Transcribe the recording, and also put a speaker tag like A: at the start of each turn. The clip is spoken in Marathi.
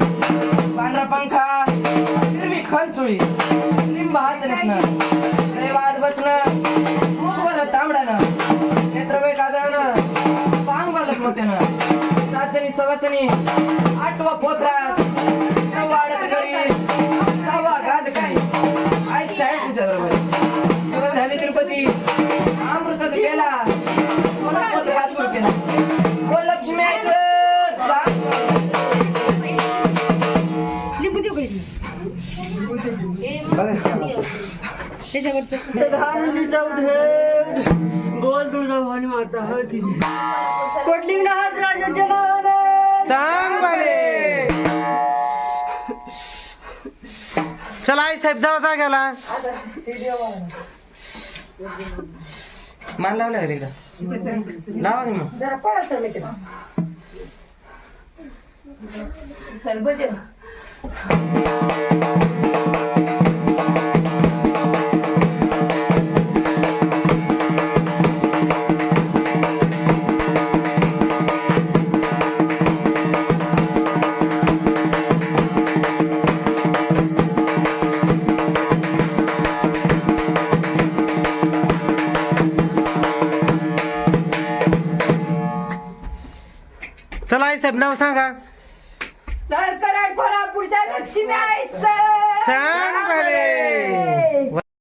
A: पांढरा पंखा हिरवी खंचुळी लिंब हात नेसणं दैवाद बसणं मुखवर तांबडानं नेत्रवे पांग पांगवर लक्ष्मतेनं सासनी सवसनी आठवा पोत्रा
B: बोल तुझा भवानी माता हर राजाच्या नावाने
A: सांग बाले. चला आई साहेब जावा जाग्याला मान लावलं का तिकडं? लावा की मग. चला आई साहेब नाव सांगा.
C: तर कराड कोल्हापूरच्या लक्ष्मी आहे